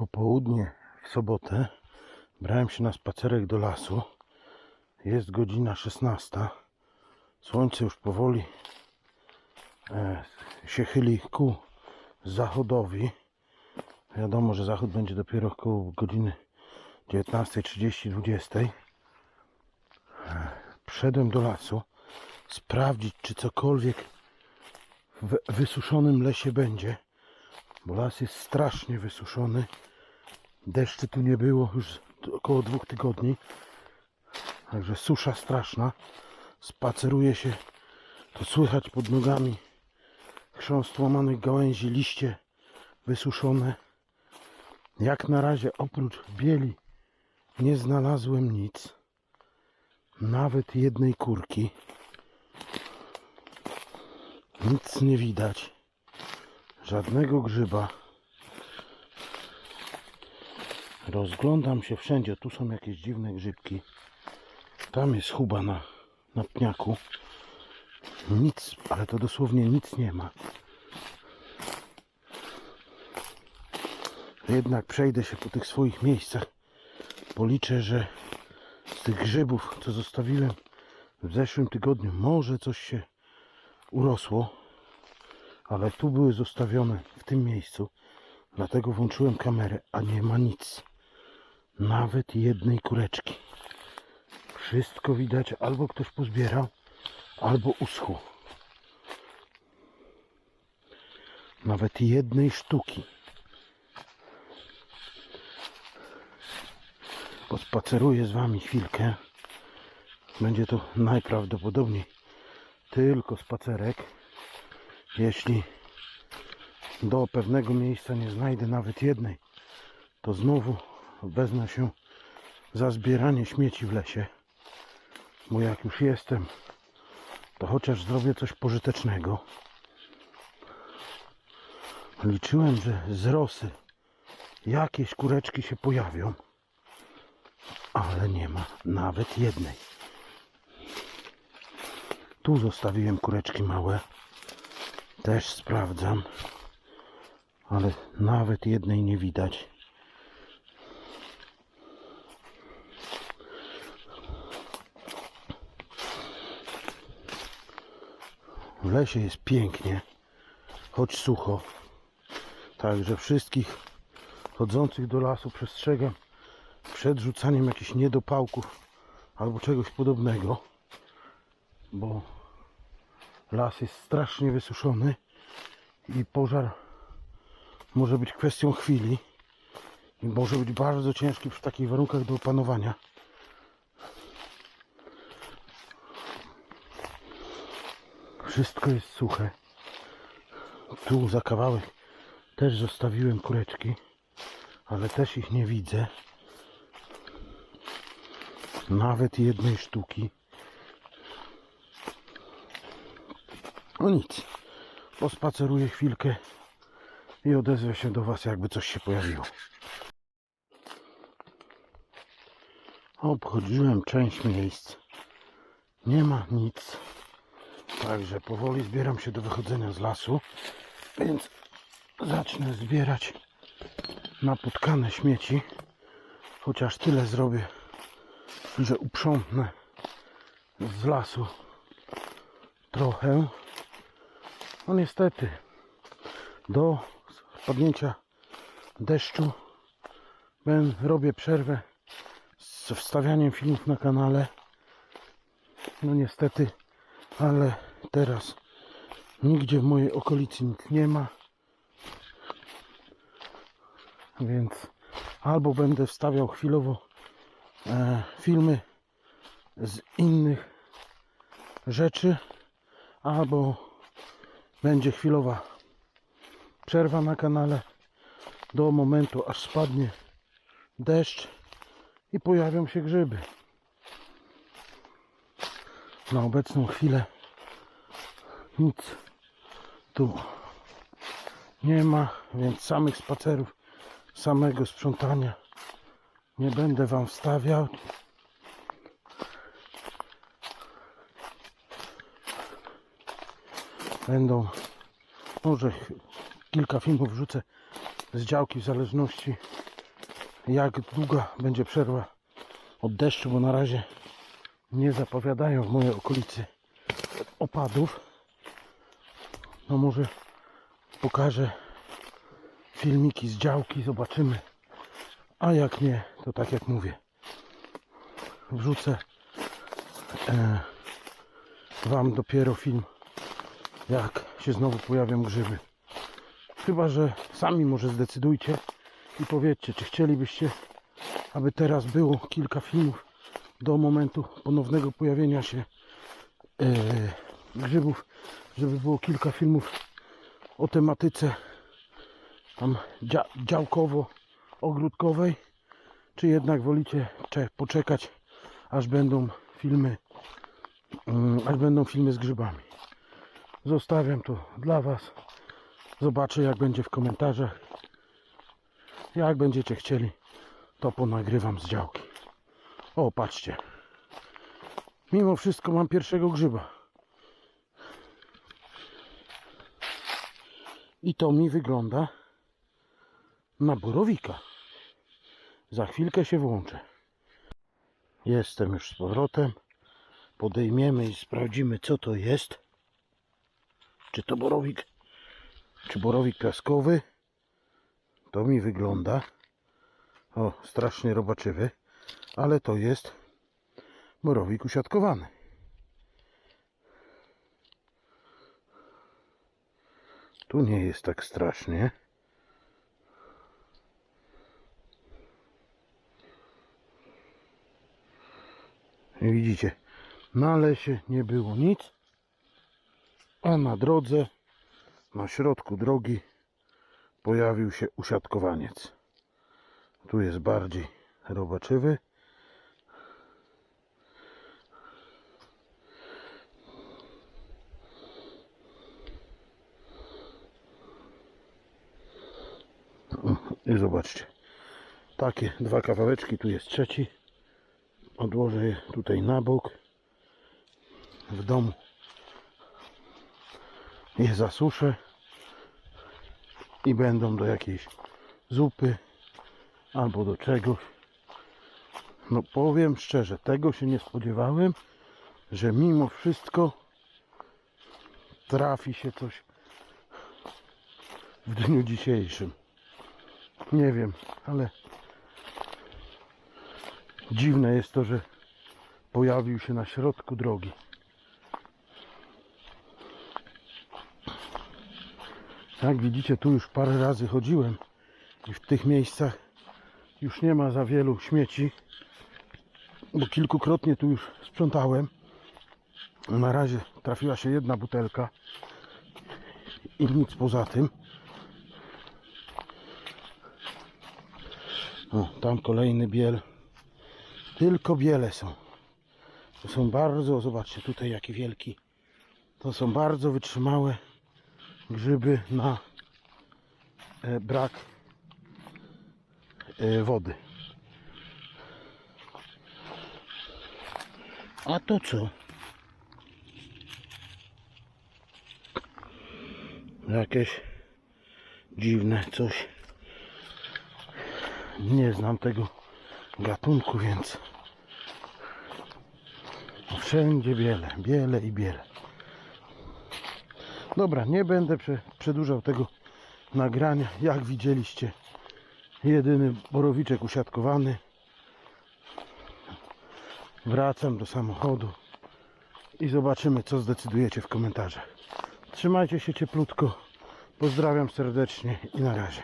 popołudnie w sobotę brałem się na spacerek do lasu. Jest godzina 16. Słońce już powoli e, się chyli ku zachodowi. Wiadomo, że zachód będzie dopiero około godziny 19.30-20. E, Wszedłem do lasu sprawdzić, czy cokolwiek w wysuszonym lesie będzie, bo las jest strasznie wysuszony. Deszczy tu nie było już około dwóch tygodni. Także susza straszna. Spaceruje się, to słychać pod nogami chrząst łamanych gałęzi, liście wysuszone. Jak na razie oprócz bieli nie znalazłem nic. Nawet jednej kurki. Nic nie widać. Żadnego grzyba. Rozglądam się wszędzie. Tu są jakieś dziwne grzybki. Tam jest chuba na, na pniaku. Nic, ale to dosłownie nic nie ma. Jednak przejdę się po tych swoich miejscach. Policzę, że z tych grzybów, co zostawiłem w zeszłym tygodniu, może coś się urosło. Ale tu były zostawione w tym miejscu. Dlatego włączyłem kamerę, a nie ma nic. Nawet jednej kureczki. Wszystko widać, albo ktoś pozbierał, albo uschło. Nawet jednej sztuki. Pospaceruję z wami chwilkę. Będzie to najprawdopodobniej tylko spacerek. Jeśli do pewnego miejsca nie znajdę nawet jednej, to znowu wezmę się za zbieranie śmieci w lesie. Bo jak już jestem, to chociaż zrobię coś pożytecznego. Liczyłem, że z rosy jakieś kureczki się pojawią, ale nie ma nawet jednej. Tu zostawiłem kureczki małe. Też sprawdzam, ale nawet jednej nie widać. W lesie jest pięknie, choć sucho. Także wszystkich chodzących do lasu przestrzegam przed rzucaniem jakichś niedopałków albo czegoś podobnego, bo las jest strasznie wysuszony i pożar może być kwestią chwili i może być bardzo ciężki przy takich warunkach do opanowania. Wszystko jest suche. Tu za kawałek też zostawiłem kureczki, ale też ich nie widzę. Nawet jednej sztuki. No nic. Pospaceruję chwilkę i odezwę się do Was, jakby coś się pojawiło. Obchodziłem część miejsc. Nie ma nic. Także powoli zbieram się do wychodzenia z lasu. Więc zacznę zbierać napotkane śmieci. Chociaż tyle zrobię, że uprzątnę z lasu trochę. No niestety do spadnięcia deszczu ben, robię przerwę z wstawianiem filmów na kanale. No niestety, ale teraz nigdzie w mojej okolicy nic nie ma. Więc albo będę wstawiał chwilowo e, filmy z innych rzeczy, albo będzie chwilowa przerwa na kanale do momentu aż spadnie deszcz i pojawią się grzyby. Na obecną chwilę nic tu nie ma, więc samych spacerów, samego sprzątania nie będę Wam wstawiał. Będą może kilka filmów wrzucę z działki w zależności jak długa będzie przerwa od deszczu, bo na razie nie zapowiadają w mojej okolicy opadów. No może pokażę filmiki z działki, zobaczymy. A jak nie, to tak jak mówię, wrzucę e, Wam dopiero film, jak się znowu pojawią grzyby. Chyba, że sami może zdecydujcie i powiedzcie, czy chcielibyście, aby teraz było kilka filmów do momentu ponownego pojawienia się e, grzybów, żeby było kilka filmów o tematyce tam dzia działkowo-ogródkowej, czy jednak wolicie cze- poczekać, aż będą filmy, mm, aż będą filmy z grzybami. Zostawiam to dla Was. Zobaczę jak będzie w komentarzach. Jak będziecie chcieli, to ponagrywam z działki. O, patrzcie. Mimo wszystko mam pierwszego grzyba. I to mi wygląda na borowika. Za chwilkę się włączę. Jestem już z powrotem. Podejmiemy i sprawdzimy co to jest. Czy to borowik, czy borowik piaskowy. To mi wygląda. O, strasznie robaczywy. Ale to jest borowik usiadkowany. Tu nie jest tak strasznie. Widzicie, na lesie nie było nic, a na drodze, na środku drogi pojawił się usiadkowaniec. Tu jest bardziej robaczywy. I zobaczcie, takie dwa kawałeczki, tu jest trzeci. Odłożę je tutaj na bok. W domu je zasuszę i będą do jakiejś zupy albo do czegoś. No powiem szczerze, tego się nie spodziewałem, że mimo wszystko trafi się coś w dniu dzisiejszym. Nie wiem, ale dziwne jest to, że pojawił się na środku drogi. Jak widzicie, tu już parę razy chodziłem i w tych miejscach już nie ma za wielu śmieci, bo kilkukrotnie tu już sprzątałem. Na razie trafiła się jedna butelka i nic poza tym. O, tam kolejny biel. Tylko biele są. To są bardzo, zobaczcie tutaj jaki wielki. To są bardzo wytrzymałe grzyby na e, brak e, wody. A to co? Jakieś dziwne coś. Nie znam tego gatunku, więc wszędzie biele, biele i biele. Dobra, nie będę prze, przedłużał tego nagrania. Jak widzieliście, jedyny borowiczek usiadkowany. Wracam do samochodu i zobaczymy, co zdecydujecie w komentarzach. Trzymajcie się cieplutko. Pozdrawiam serdecznie i na razie.